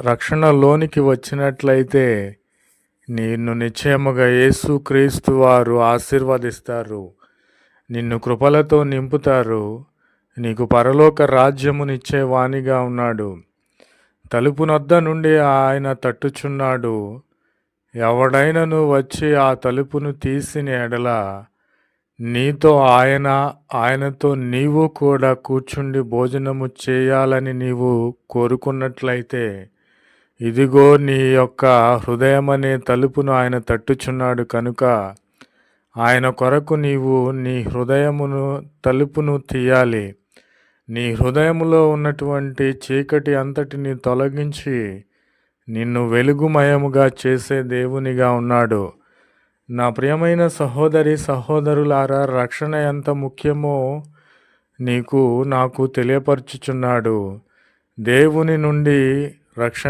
రక్షణలోనికి వచ్చినట్లయితే నిన్ను నిశ్చయముగా యేసుక్రీస్తు వారు ఆశీర్వదిస్తారు. నిన్ను కృపలతో నింపుతారు. నీకు పరలోక రాజ్యమునిచ్చే వాణిగా ఉన్నాడు. తలుపునొద్ద నుండి ఆయన తట్టుచున్నాడు. ఎవడైనను వచ్చి ఆ తలుపును తీసిన ఎడల నీతో ఆయన ఆయనతో నీవు కూడా కూర్చుండి భోజనము చేయాలని నీవు కోరుకున్నట్లయితే ఇదిగో నీ యొక్క హృదయమనే తలుపును ఆయన తట్టుచున్నాడు కనుక ఆయన కొరకు నీవు నీ హృదయమును తలుపును తీయాలి. నీ హృదయములో ఉన్నటువంటి చీకటి అంతటిని తొలగించి నిన్ను వెలుగుమయముగా చేసే దేవునిగా ఉన్నాడు. నా ప్రియమైన సహోదరి సహోదరులారా రక్షణ ఎంత ముఖ్యమో నీకు నాకు తెలియపరచుచున్నాడు. దేవుని నుండి రక్షణ